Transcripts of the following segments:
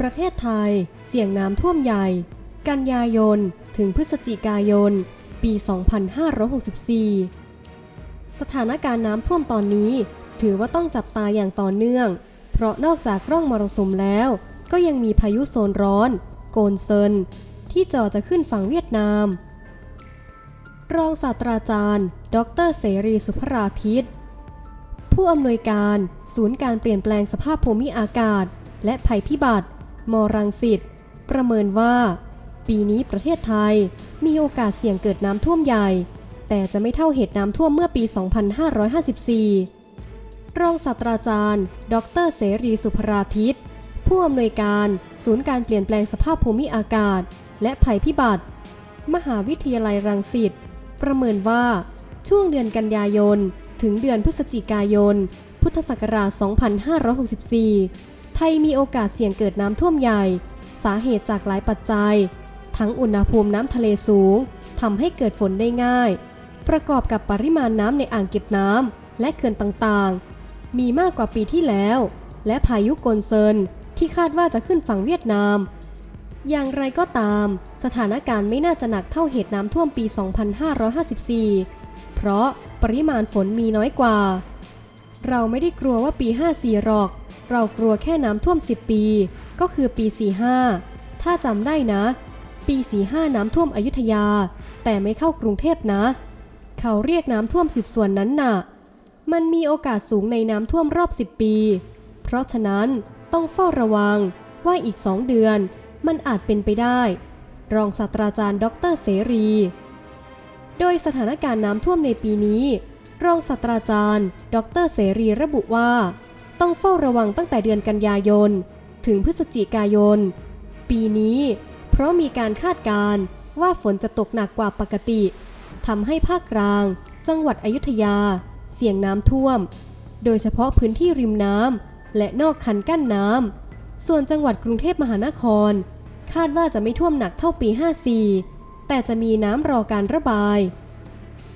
ประเทศไทย เสี่ยงน้ำท่วมใหญ่ กันยายน ถึงพฤศจิกายน ปี 2564 สถานการณ์น้ำท่วมตอนนี้ ถือว่าต้องจับตาอย่างต่อเนื่อง เพราะนอกจากร่องมรสุมแล้ว ก็ยังมีพายุโซนร้อน โกนเซิน ที่จ่อจะขึ้นฝั่งเวียดนาม รองศาสตราจารย์ ดรเสรีสุภราทิตผู้อำนวยการ ศูนย์การเปลี่ยนแปลงสภาพภูมิอากาศ และภัยพิบัติ มรังสิตประเมินว่า ปีนี้ประเทศไทยมีโอกาสเสี่ยงเกิดน้ำท่วมใหญ่ แต่จะไม่เท่าเหตุน้ำท่วมเมื่อปี 2554 รองศาสตราจารย์ ดรเสรีสุภราทิตผู้อำนวยการศูนย์การเปลี่ยนแปลงสภาพภูมิอากาศ และภัยพิบัติ มหาวิทยาลัยรังสิตประเมินว่าช่วงเดือนกันยายน ถึงเดือนพฤศจิกายน พุทธศักราช 2564 ทยมีโอกาสเสี่ยงเกิดน้ำท่วมใหญ่ สาเหตุจากหลายปัจจัย ทั้งอุณหภูมิน้ำทะเลสูงทำให้เกิดฝนได้ง่าย ประกอบกับปริมาณน้ำในอ่างเก็บน้ำและเขื่อนต่างๆ มีมากกว่าปีที่แล้ว และพายุโกนเซินที่คาดว่าจะขึ้นฝั่งเวียดนาม อย่างไรก็ตาม สถานการณ์ไม่น่าจะหนักเท่าเหตุน้ำท่วมปี 2554 เพราะปริมาณฝนมีน้อยกว่า เราไม่ได้กลัวว่าปี 54หรอก เรากลัวแค่น้ำท่วม 10 ปี ก็คือปี 45 ถ้าจำได้นะ ปี 45 น้ำท่วมอยุธยา แต่ไม่เข้ากรุงเทพนะ เขาเรียกน้ำท่วม10ส่วนนั้นน่ะ มันมีโอกาสสูงในน้ำท่วมรอบ 10 ปี เพราะฉะนั้นต้องเฝ้าระวังว่าอีก2เดือน มันอาจเป็นไปได้ รองศาสตราจารย์ ดรเสรี โดยสถานการณ์น้ำท่วมในปีนี้ รองศาสตราจารย์ ดรเสรีระบุว่า ต้องเฝ้าระวังตั้งแต่เดือนกันยายน ถึงพฤศจิกายน ปีนี้ เพราะมีการคาดการณ์ว่าฝนจะตกหนักกว่าปกติทำให้ภาคกลาง จังหวัดอยุธยา เสี่ยงน้ำท่วม โดยเฉพาะพื้นที่ริมน้ำและนอกคันกั้นน้ำส่วนจังหวัดกรุงเทพมหานคร คาดว่าจะไม่ท่วมหนักเท่าปี 54 แต่จะมีน้ำรอการระบาย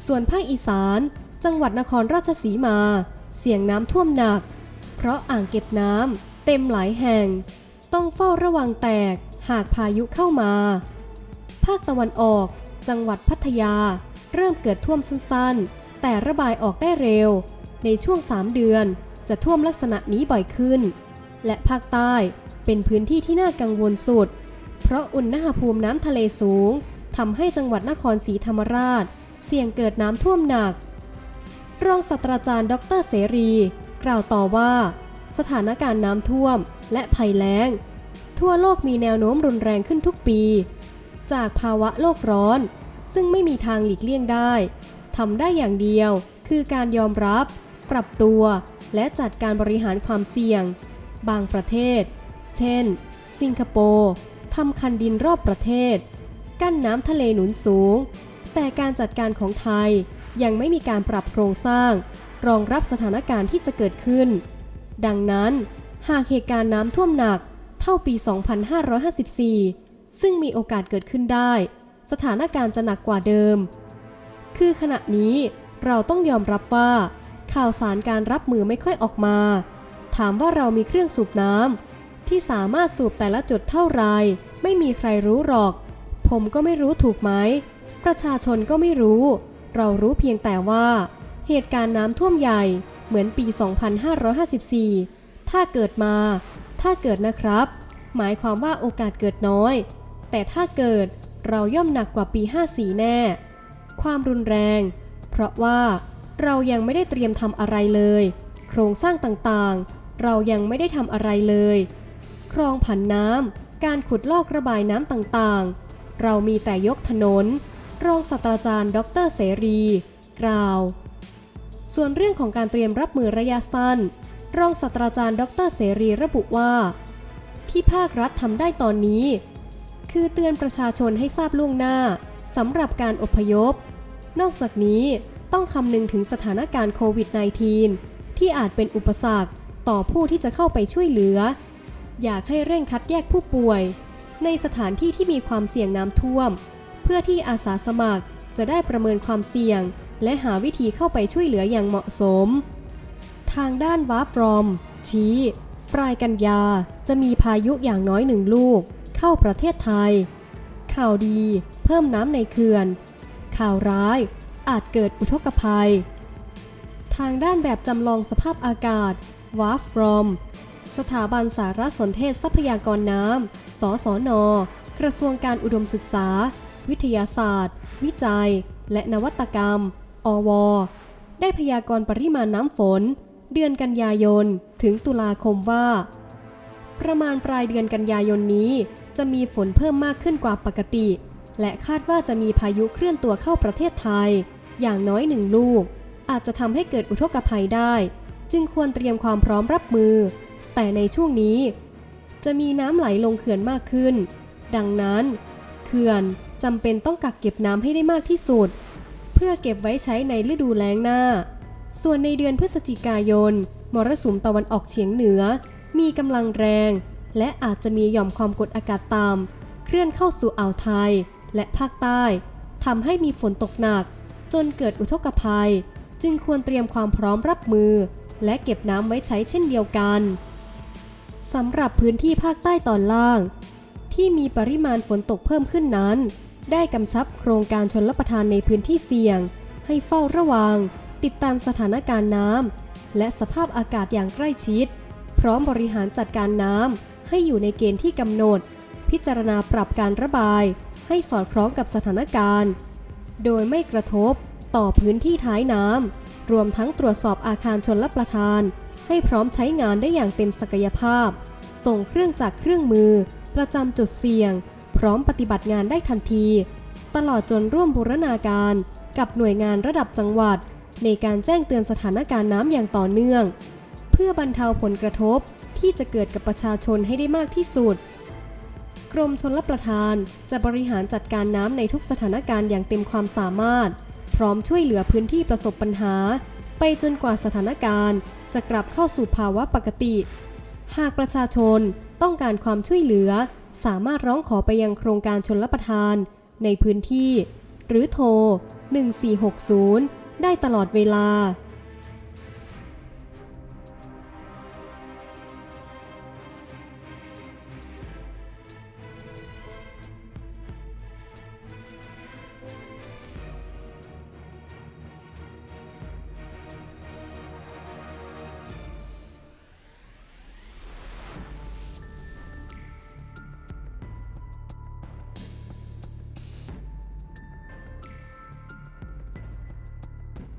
ส่วนภาคอีสาน จังหวัดนครราชสีมา เสี่ยงน้ำท่วมหนัก ราะอ่างเก็บน้ำเต็มหลายแห่ง ต้องเฝ้าระวังแตกหากพายุเข้ามา ภาคตะวันออก จังหวัดพัทยา เริ่มเกิดท่วมสั้นๆ แต่ระบายออกได้เร็ว ในช่วง 3 เดือนจะท่วมลักษณะนี้บ่อยขึ้น และภาคใต้เป็นพื้นที่ที่น่ากังวลสุด เพราะอุณหภูมิน้ำทะเลสูงทำให้จังหวัดนครศรีธรรมราช เสี่ยงเกิดน้ำท่วมหนัก รองศาสตราจารย์ ดรเสรี กล่าวต่อว่า สถานการณ์น้ำท่วมและภัยแล้ง ทั่วโลกมีแนวโน้มรุนแรงขึ้นทุกปี จากภาวะโลกร้อน ซึ่งไม่มีทางหลีกเลี่ยงได้ทำได้อย่างเดียว คือการยอมรับ ปรับตัว และจัดการบริหารความเสี่ยง บางประเทศ เช่น สิงคโปร์ทำคันดินรอบประเทศ กั้นน้ำทะเลหนุนสูง แต่การจัดการของไทยยังไม่มีการปรับโครงสร้าง รองรับสถานการณ์ที่จะเกิดขึ้น ดังนั้น หากเหตุการณ์น้ำท่วมหนักเท่าปี 2554 ซึ่งมีโอกาสเกิดขึ้นได้ สถานการณ์จะหนักกว่าเดิม คือขณะนี้เราต้องยอมรับว่า ข่าวสารการรับมือไม่ค่อยออกมา ถามว่าเรามีเครื่องสูบน้ำที่สามารถสูบแต่ละจุดเท่าไร ไม่มีใครรู้หรอก ผมก็ไม่รู้ถูกไหม ประชาชนก็ไม่รู้ เรารู้เพียงแต่ว่า เหตุการณ์น้ำท่วมใหญ่เหมือนปี 2554 ถ้าเกิดมา ถ้าเกิดนะครับ หมายความว่าโอกาสเกิดน้อย แต่ถ้าเกิดเราย่อมหนักกว่าปี 54 แน่ ความรุนแรง เพราะว่าเรายังไม่ได้เตรียมทำอะไรเลย โครงสร้างต่างๆ เรายังไม่ได้ทำอะไรเลย คลองผันน้ำ การขุดลอกระบายน้ำต่างๆ เรามีแต่ยกถนน รองศาสตราจารย์ ดรเสรี กล่าว ส่วนเรื่องของการเตรียมรับมือระยะสั้น รองศาสตราจารย์ ดรเสรีระบุว่า ที่ภาครัฐทำได้ตอนนี้ คือเตือนประชาชนให้ทราบล่วงหน้าสำหรับการอพยพ นอกจากนี้ต้องคำนึงถึงสถานการณ์โควิด -19 ที่อาจเป็นอุปสรรคต่อผู้ที่จะเข้าไปช่วยเหลือ อยากให้เร่งคัดแยกผู้ป่วย ในสถานที่ที่มีความเสี่ยงน้ำท่วม เพื่อที่อาสาสมัครจะได้ประเมินความเสี่ยง และหาวิธีเข้าไปช่วยเหลืออย่างเหมาะสม ทางด้านวาฟรอม ชี้ ปลายกันยาจะมีพายุอย่างน้อยหนึ่งลูก เข้าประเทศไทย ข่าวดี เพิ่มน้ำในเขื่อน ข่าวร้าย อาจเกิดอุทกภัย ทางด้านแบบจำลองสภาพอากาศ w a f r o m สถาบันสารสนเทศทรัพยากรน้ำ สสน กระทรวงการอุดมศึกษา วิทยาศาสตร์ วิจัย และนวัตกรรม อว ได้พยากรณ์ปริมาณน้ำฝน เดือนกันยายนถึงตุลาคมว่า ประมาณปลายเดือนกันยายนนี้ จะมีฝนเพิ่มมากขึ้นกว่าปกติ และคาดว่าจะมีพายุเคลื่อนตัวเข้าประเทศไทย อย่างน้อยหนึ่งลูก อาจจะทำให้เกิดอุทกภัยได้ จึงควรเตรียมความพร้อมรับมือ แต่ในช่วงนี้ จะมีน้ำไหลลงเขื่อนมากขึ้น ดังนั้น เขื่อนจำเป็นต้องกักเก็บน้ำให้ได้มากที่สุด พื่อเก็บไว้ใช้ในฤดูแล้งหน้า ส่วนในเดือนพฤศจิกายน มรสุมตะวันออกเฉียงเหนือ มีกำลังแรง และอาจจะมีหย่อมความกดอากาศต่ำเคลื่อนเข้าสู่อ่าวไทยและภาคใต้ทำให้มีฝนตกหนัก จนเกิดอุทกภัย จึงควรเตรียมความพร้อมรับมือ และเก็บน้ำไว้ใช้เช่นเดียวกันสำหรับพื้นที่ภาคใต้ตอนล่าง ที่มีปริมาณฝนตกเพิ่มขึ้นนั้น ได้กำชับโครงการชนรับประทานในพื้นที่เสี่ยง ให้เฝ้าระวัง ติดตามสถานการณ์น้ำและสภาพอากาศอย่างใกล้ชิด พร้อมบริหารจัดการน้ำให้อยู่ในเกณฑ์ที่กำหนด พิจารณาปรับการระบาย ให้สอดคล้องกับสถานการณ์ โดยไม่กระทบต่อพื้นที่ท้ายน้ำรวมทั้งตรวจสอบอาคารชนรับประทาน ให้พร้อมใช้งานได้อย่างเต็มศักยภาพ ส่งเครื่องจักรเครื่องมือ ประจำจุดเสี่ยง พร้อมปฏิบัติงานได้ทันที ตลอดจนร่วมบูรณาการกับหน่วยงานระดับจังหวัด ในการแจ้งเตือนสถานการณ์น้ำอย่างต่อเนื่อง เพื่อบรรเทาผลกระทบที่จะเกิดกับประชาชนให้ได้มากที่สุด กรมชนรับประทานจะบริหารจัดการน้ำในทุกสถานการณ์อย่างเต็มความสามารถ พร้อมช่วยเหลือพื้นที่ประสบปัญหา ไปจนกว่าสถานการณ์ จะกลับเข้าสู่ภาวะปกติ หากประชาชนต้องการความช่วยเหลือ สามารถร้องขอไปยังโครงการชนรับประทานในพื้นที่ หรือโทร 1460 ได้ตลอดเวลา